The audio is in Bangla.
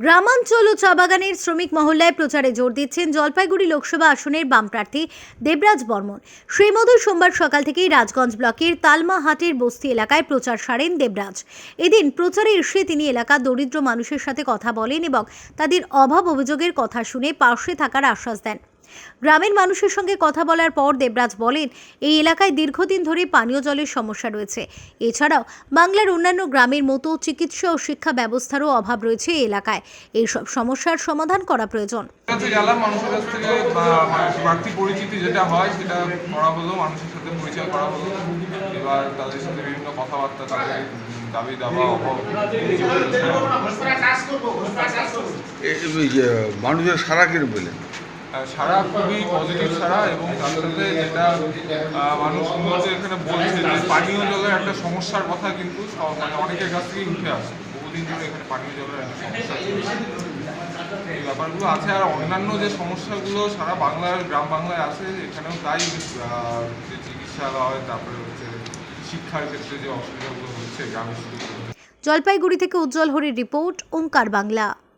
গ্রামাঞ্চল ও চা বাগানের শ্রমিক মহল্লায় প্রচারে জোর দিচ্ছেন জলপাইগুড়ি লোকসভা আসনের বাম প্রার্থী দেবরাজ বর্মন। শ্রীমধুর সোমবার সকাল থেকেই রাজগঞ্জ ব্লকের তালমা হাটের বস্তি এলাকায় প্রচার সারেন দেবরাজ। এদিন প্রচারে এসে তিনি এলাকা দরিদ্র মানুষের সাথে কথা বলেন এবং তাদের অভাব অভিযোগের কথা শুনে পাশে থাকার আশ্বাস দেন। গ্রামের মানুষের সঙ্গে কথা বলার পর দেবরাজ বলেন এই এলাকায় দীর্ঘদিন ধরে পানীয় জলের সমস্যা রয়েছে। এছাড়াও বাংলার অন্যান্য গ্রামের মতো চিকিৎসা ও শিক্ষা ব্যবস্থারও অভাব রয়েছে এই এলাকায়। এইসব সমস্যার সমাধান করা প্রয়োজন। মানুষের কাছ থেকে বাড়তি পরিচিতি যেটা হয় সেটা করা হলো মানুষের সাথে পরিচয় করা হলো। এবার তাদের সাথে বিভিন্ন কথাবার্তা তাদের দাবি দাবা অভাব এ- এই যে মানুষের সারা কিরম পেলেন? সারা খুবই পজিটিভ সারা এবং তার সাথে যেটা মানুষ মূলত এখানে বলছে যে পানীয় জলের একটা সমস্যার কথা কিন্তু মানে অনেকের কাছ থেকেই উঠে আসে। বহুদিন ধরে এখানে পানীয় জলের একটা সমস্যা এই ব্যাপারগুলো আছে আর অন্যান্য যে সমস্যাগুলো সারা বাংলার, গ্রাম বাংলায় আছে, এখানেও তাই যে চিকিৎসালয়, তারপরে হচ্ছে শিক্ষার ক্ষেত্রে যে অসুবিধাগুলো হচ্ছে, গ্রামের জলপাইগুড়ি থেকে উজ্জ্বল হরির রিপোর্ট, ওঙ্কার বাংলা।